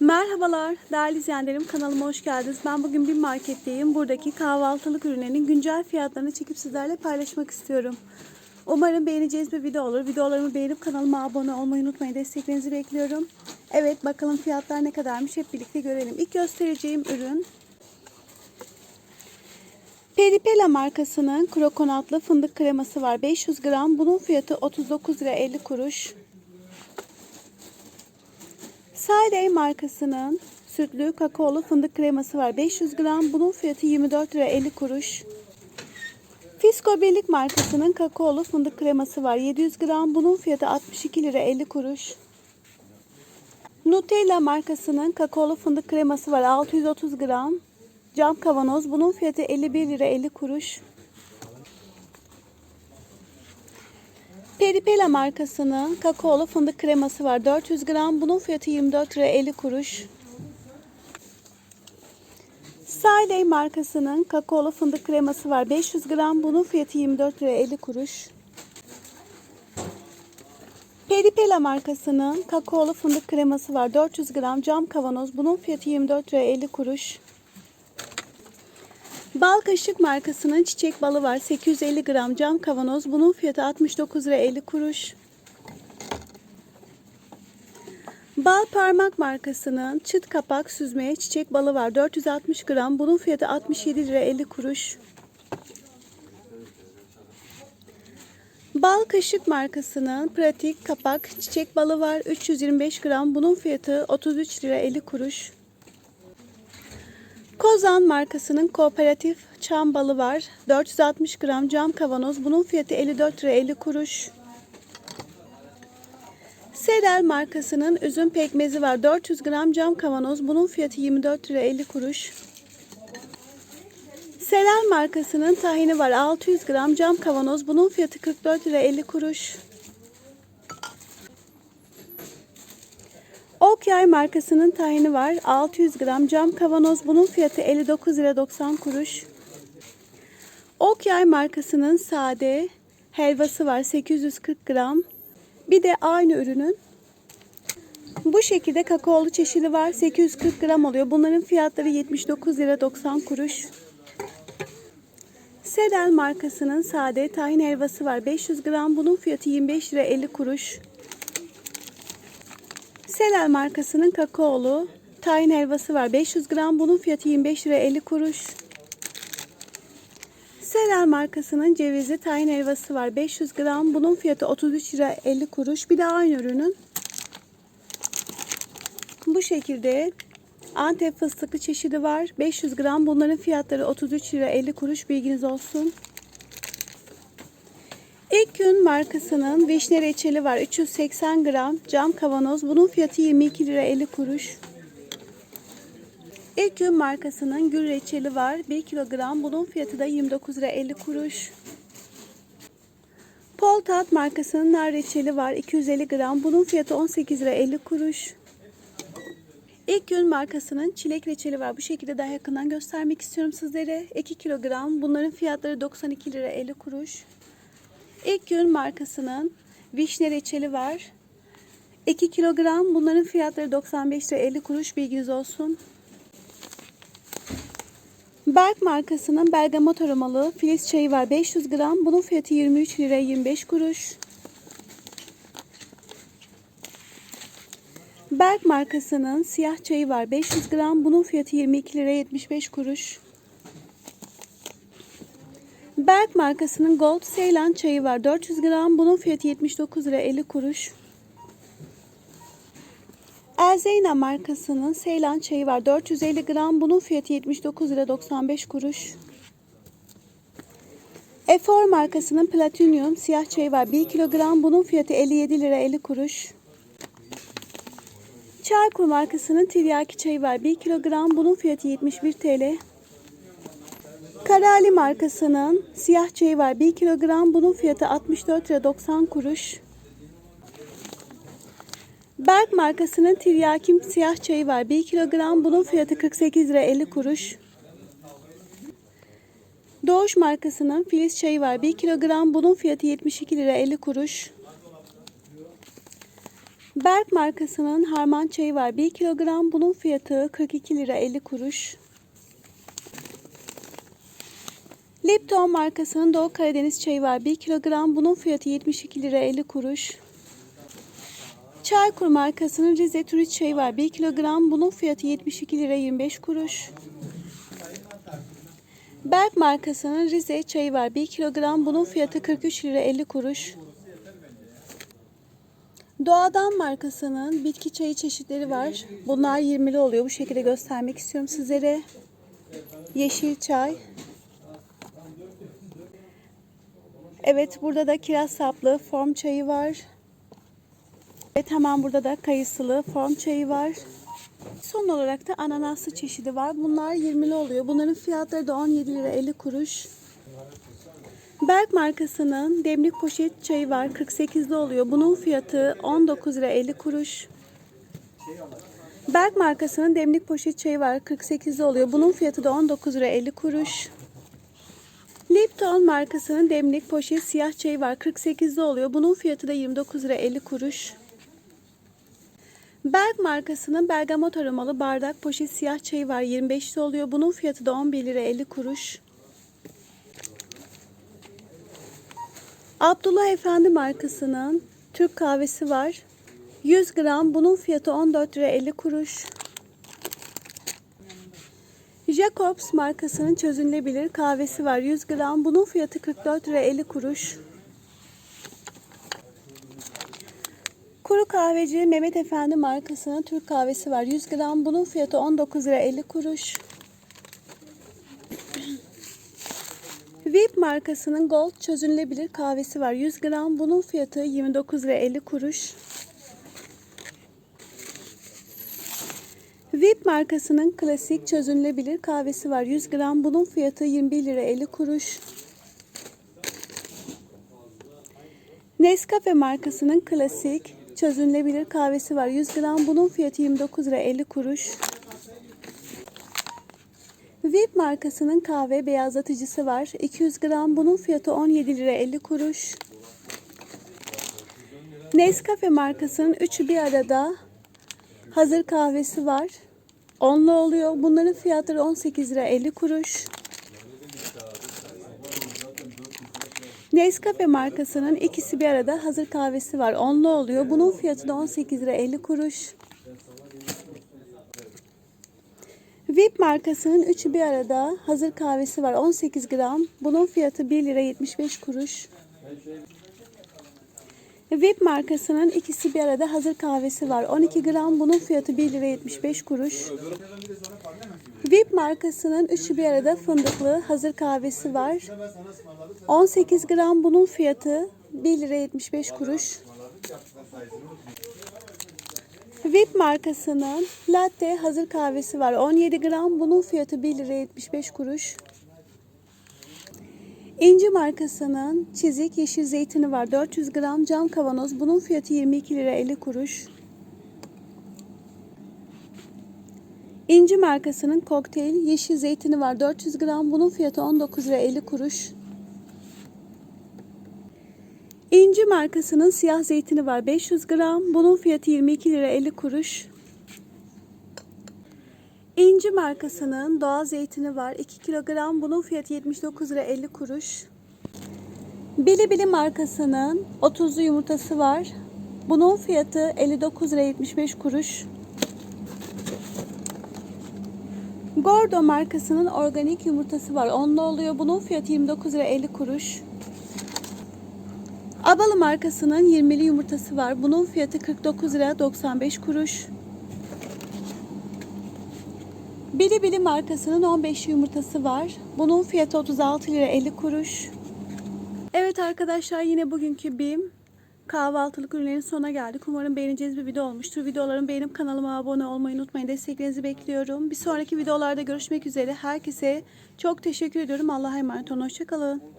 Merhabalar değerli izleyenlerim kanalıma hoş geldiniz. Ben bugün bir marketteyim. Buradaki kahvaltılık ürünlerin güncel fiyatlarını çekip sizlerle paylaşmak istiyorum. Umarım beğeneceğiniz bir video olur. Videolarımı beğenip kanalıma abone olmayı unutmayın. Desteklerinizi bekliyorum. Evet bakalım fiyatlar ne kadarmış hep birlikte görelim. İlk göstereceğim ürün Peripela markasının krokonatlı fındık kreması var. 500 gram. Bunun fiyatı 39 lira 50 kuruş. Sade markasının sütlü kakaolu fındık kreması var. 500 gram. Bunun fiyatı 24 lira 50 kuruş. Fisko Birlik markasının kakaolu fındık kreması var. 700 gram. Bunun fiyatı 62 lira 50 kuruş. Nutella markasının kakaolu fındık kreması var. 630 gram. Cam kavanoz. Bunun fiyatı 51 lira 50 kuruş. Peripela markasının kakaolu fındık kreması var. 400 gram. Bunun fiyatı 24 lira 50 kuruş. Sade markasının kakaolu fındık kreması var. 500 gram. Bunun fiyatı 24 lira 50 kuruş. Peripela markasının kakaolu fındık kreması var. 400 gram cam kavanoz. Bunun fiyatı 24 lira 50 kuruş. Bal Kaşık markasının çiçek balı var. 850 gram cam kavanoz. Bunun fiyatı 69 lira 50 kuruş. Bal Parmak markasının çıt kapak süzmeye çiçek balı var. 460 gram. Bunun fiyatı 67 lira 50 kuruş. Bal Kaşık markasının pratik kapak çiçek balı var. 325 gram. Bunun fiyatı 33 lira 50 kuruş. Kozan markasının kooperatif çam balı var. 460 gram cam kavanoz. Bunun fiyatı 54 lira 50 kuruş. Sedel markasının üzüm pekmezi var. 400 gram cam kavanoz. Bunun fiyatı 24 lira 50 kuruş. Selal markasının tahini var. 600 gram cam kavanoz. Bunun fiyatı 44 lira 50 kuruş. Okyay markasının tahini var. 600 gram cam kavanoz. Bunun fiyatı 59 lira 90 kuruş. Okyay markasının sade helvası var. 840 gram. Bir de aynı ürünün bu şekilde kakaolu çeşidi var. 840 gram oluyor. Bunların fiyatları 79 lira 90 kuruş. Sedel markasının sade tahin helvası var. 500 gram. Bunun fiyatı 25 lira 50 kuruş. Selel markasının kakaolu tahin helvası var. 500 gram. Bunun fiyatı 25 lira 50 kuruş. Selel markasının cevizli tahin helvası var. 500 gram. Bunun fiyatı 33 lira 50 kuruş. Bir de aynı ürünün bu şekilde Antep fıstıklı çeşidi var. 500 gram. Bunların fiyatları 33 lira 50 kuruş. Bilginiz olsun. İlk gün markasının vişne reçeli var. 380 gram cam kavanoz. Bunun fiyatı 22 lira 50 kuruş. İlk gün markasının gül reçeli var. 1 kilogram. Bunun fiyatı da 29 lira 50 kuruş. Poltat markasının nar reçeli var. 250 gram. Bunun fiyatı 18 lira 50 kuruş. İlk gün markasının çilek reçeli var. Bu şekilde daha yakından göstermek istiyorum sizlere. 2 kilogram. Bunların fiyatları 92 lira 50 kuruş. İlk gün markasının vişne reçeli var. 2 kilogram. Bunların fiyatları 95 lira 50 kuruş. Bilginiz olsun. Berk markasının bergamot aromalı filiz çayı var. 500 gram. Bunun fiyatı 23 lira 25 kuruş. Berk markasının siyah çayı var. 500 gram. Bunun fiyatı 22 lira 75 kuruş. Berk markasının Gold Ceylan çayı var. 400 gram. Bunun fiyatı 79 lira 50 kuruş. Elzeyna markasının Seylan çayı var. 450 gram. Bunun fiyatı 79 lira 95 kuruş. Efor markasının Platinum siyah çayı var. 1 kilogram. Bunun fiyatı 57 lira 50 kuruş. Çaykur markasının tiryaki çayı var. 1 kilogram. Bunun fiyatı 71 TL. Karali markasının siyah çayı var. 1 kilogram. Bunun fiyatı 64 lira 90 kuruş. Berk markasının tiryakim siyah çayı var. 1 kilogram. Bunun fiyatı 48 lira 50 kuruş. Doğuş markasının filiz çayı var. 1 kilogram. Bunun fiyatı 72 lira 50 kuruş. Berk markasının harman çayı var. 1 kilogram. Bunun fiyatı 42 lira 50 kuruş. Lipton markasının Doğu Karadeniz çayı var. 1 kilogram. Bunun fiyatı 72 lira 50 kuruş. Çaykur markasının Rize Türüç çayı var. 1 kilogram. Bunun fiyatı 72 lira 25 kuruş. Berk markasının Rize çayı var. 1 kilogram. Bunun fiyatı 43 lira 50 kuruş. Doğadan markasının bitki çayı çeşitleri var. Bunlar 20'li oluyor. Bu şekilde göstermek istiyorum sizlere. Yeşil çay. Evet burada da kiraz saplı form çayı var. Evet hemen burada da kayısılı form çayı var. Son olarak da ananaslı çeşidi var. Bunlar 20'li oluyor. Bunların fiyatları da 17 lira 50 kuruş. Berk markasının demlik poşet çayı var. 48'li oluyor. Bunun fiyatı 19 lira 50 kuruş. Berk markasının demlik poşet çayı var. 48'li oluyor. Bunun fiyatı da 19 lira 50 kuruş. Lipton markasının demlik poşet siyah çayı var. 48'li oluyor. Bunun fiyatı da 29 lira 50 kuruş. Berk markasının bergamot aromalı bardak poşet siyah çayı var. 25'li oluyor. Bunun fiyatı da 11 lira 50 kuruş. Abdullah Efendi markasının Türk kahvesi var. 100 gram. Bunun fiyatı 14 lira 50 kuruş. Jacobs markasının çözünülebilir kahvesi var. 100 gram. Bunun fiyatı 44 lira 50 kuruş. Kuru kahveci Mehmet Efendi markasının Türk kahvesi var. 100 gram. Bunun fiyatı 19 lira 50 kuruş. VIP markasının Gold çözünülebilir kahvesi var. 100 gram. Bunun fiyatı 29 lira 50 kuruş. VIP markasının klasik çözünülebilir kahvesi var. 100 gram. Bunun fiyatı 21 lira 50 kuruş. Nescafe markasının klasik çözünülebilir kahvesi var. 100 gram. Bunun fiyatı 29 lira 50 kuruş. VIP markasının kahve beyazlatıcısı var. 200 gram. Bunun fiyatı 17 lira 50 kuruş. Nescafe markasının üçü bir arada hazır kahvesi var. Onlu oluyor. Bunların fiyatları 18 lira 50 kuruş. Nescafe markasının ikisi bir arada hazır kahvesi var. Onlu oluyor. Bunun fiyatı da 18 lira 50 kuruş. VIP markasının üçü bir arada hazır kahvesi var. 18 gram. Bunun fiyatı 1 lira 75 kuruş. VIP markasının ikisi bir arada hazır kahvesi var. 12 gram. Bunun fiyatı 1 lira 75 kuruş. VIP markasının üçü bir arada fındıklı hazır kahvesi var. 18 gram. Bunun fiyatı 1 lira 75 kuruş. VIP markasının latte hazır kahvesi var. 17 gram. Bunun fiyatı 1 lira 75 kuruş. İnci markasının çizik yeşil zeytini var. 400 gram cam kavanoz. Bunun fiyatı 22 lira 50 kuruş. İnci markasının kokteyl yeşil zeytini var. 400 gram. Bunun fiyatı 19 lira 50 kuruş. İnci markasının siyah zeytini var 500 gram. Bunun fiyatı 22 lira 50 kuruş. İnci markasının doğal zeytini var 2 kilogram. Bunun fiyatı 79 lira 50 kuruş. Bilibili markasının 30'lu yumurtası var. Bunun fiyatı 59 lira 75 kuruş. Gordo markasının organik yumurtası var. Onlu oluyor. Bunun fiyatı 29 lira 50 kuruş. Abalı markasının 20'li yumurtası var. Bunun fiyatı 49 lira 95 kuruş. Bilibili markasının 15 yumurtası var. Bunun fiyatı 36 lira 50 kuruş. Evet arkadaşlar yine bugünkü BİM kahvaltılık ürünlerin sonuna geldik. Umarım beğeneceğiniz bir video olmuştur. Videolarımı beğenip kanalıma abone olmayı unutmayın. Desteklerinizi bekliyorum. Bir sonraki videolarda görüşmek üzere. Herkese çok teşekkür ediyorum. Allah'a emanet olun. Hoşçakalın.